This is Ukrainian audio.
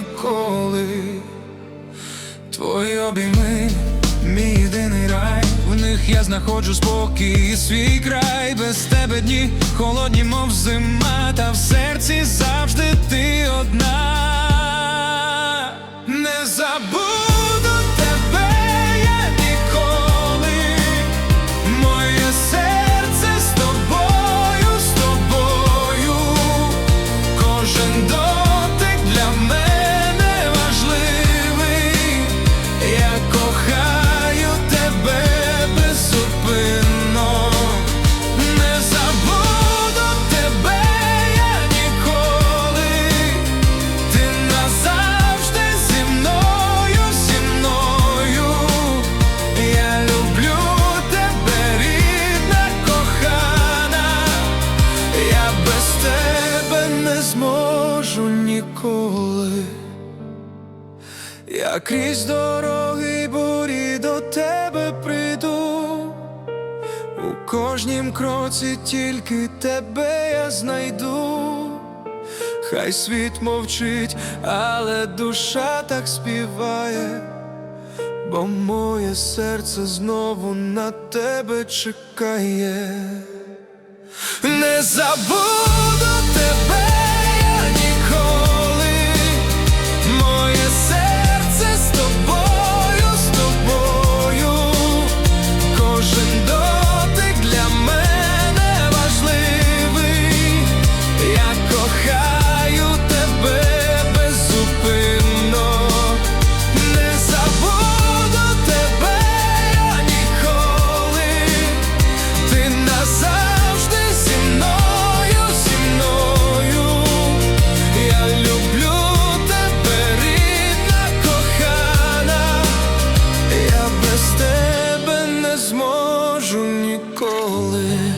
ніколи. Твої обійми, мій єдиний рай, в них я знаходжу спокій свій край, без тебе дні, холодні, мов зима, та в серці завжди ти одна. Ніколи. Я крізь дороги бурі до тебе прийду. У кожнім кроці тільки тебе я знайду. Хай світ мовчить, але душа так співає, бо моє серце знову на тебе чекає. Не забудь ніколи.